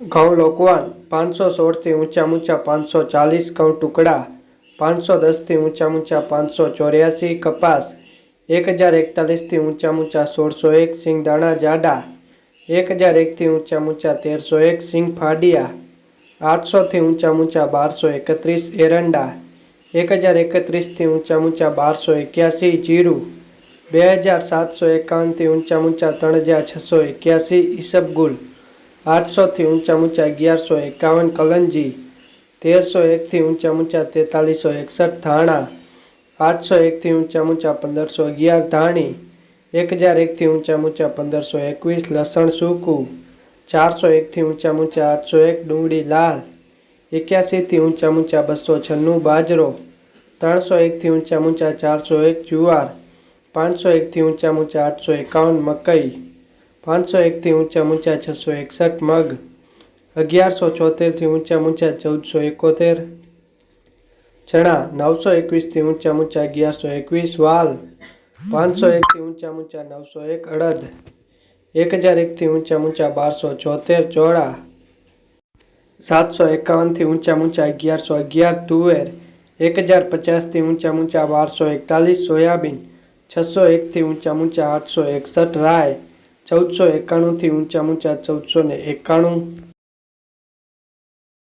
ઘઉં લોકવાન પાંચસો સોળથી ઊંચા ઊંચા પાંચસો ચાલીસ ઘઉં ટુકડા, પાંચસો દસથી ઊંચા ઊંચા પાંચસો ચોર્યાસી કપાસ, એક હજાર એકતાલીસથી ઊંચા ઊંચા સોળસો એક સિંગ દાણા જાડા, એક હજાર એકથી ઊંચા ઊંચા તેરસો એક સિંગ ફાડિયા આઠસોથી ઊંચા ઊંચા બારસો એકત્રીસ એરંડા, એક હજાર એકત્રીસથી ઊંચા ઊંચા બારસો એક્યાસી જીરું, બે હજાર સાતસો એકાવનથી ઊંચા ઊંચા ત્રણ હજાર છસો એક્યાસી ઈસબગુલ. આઠસોથી ઊંચા ઊંચા અગિયારસો એકાવન કલંજી, તેરસો એકથી ઊંચા ઊંચા તેતાલીસો એકસઠ ધાણા, આઠસો એકથી ઊંચા ઊંચા પંદરસો અગિયાર ધાણી, એક હજાર એકથી ઊંચા ઊંચા પંદરસો એકવીસ લસણ સૂકું, ચારસો એકથી ઊંચા ઊંચા આઠસો એક ડુંગળી લાલ એક્યાસીથી ઊંચા ઊંચા બસો છન્નું બાજરો, ત્રણસો એકથી ઊંચા ઊંચા ચારસો એક જુવાર, પાંચસો એકથી ઊંચા ઊંચા આઠસો એકાવન મકઈ પાંચસો એકથી ઊંચા ઊંચા છસો એકસઠ મગ, અગિયારસો છોતેરથી ઊંચા ઊંચા ચૌદસો એકોતેર, ચણા નવસો એકવીસથી ઊંચા ઊંચા અગિયારસો એકવીસ, વાલ પાંચસો એકથી ઊંચા ઊંચા નવસો એક અડદ, એક હજાર એકથી ઊંચા ઊંચા બારસો ચોતેર ચોળા, સાતસો એકાવનથી ઊંચા ઊંચા અગિયારસો અગિયાર તુવેર, એક હજાર પચાસથી ઊંચા ઊંચા બારસો એકતાલીસ સોયાબીન, છસો એકથી ઊંચા ઊંચા આઠસો એકસઠ રાય ચૌદસો એકાણુંથી ઊંચા ઊંચા ચૌદસો ને એકાણું.